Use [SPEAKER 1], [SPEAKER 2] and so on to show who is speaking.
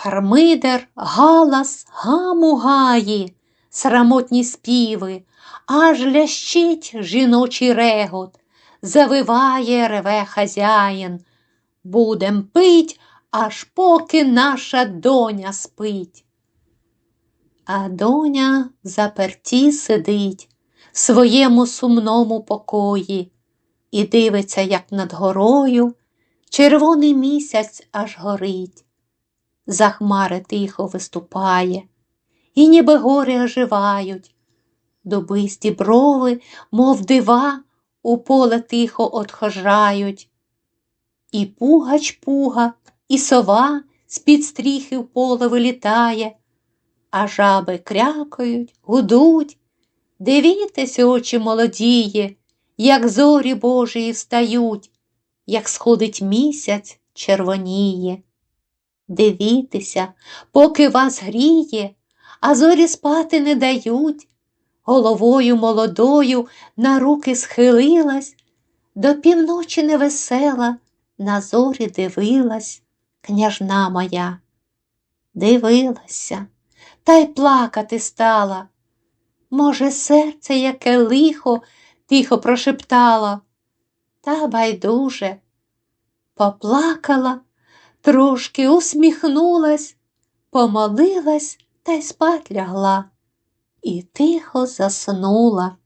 [SPEAKER 1] Гармидер, галас, гаму гаї, срамотні співи, аж лящить жіночий регот, завиває реве хазяїн. Будем пить, аж поки наша доня спить. А доня в заперті сидить в своєму сумному покої і дивиться, як над горою червоний місяць аж горить. За хмари тихо виступає, і ніби гори оживають. Дубисті брови, мов дива, у поле тихо отхожають. І пугач пуга, і сова з-під стріхи в поле вилітає, а жаби крякають, гудуть. Дивітесь, очі молодіє, як зорі Божії встають, як сходить місяць червоніє. Дивіться, поки вас гріє, а зорі спати не дають. Головою молодою на руки схилилась, до півночі невесела, на зорі дивилась, княжна моя. Дивилася, та й плакати стала. Може, серце яке лихо, тихо прошептала, та байдуже. Поплакала, трошки усміхнулась, помолилась та й спать лягла і тихо заснула.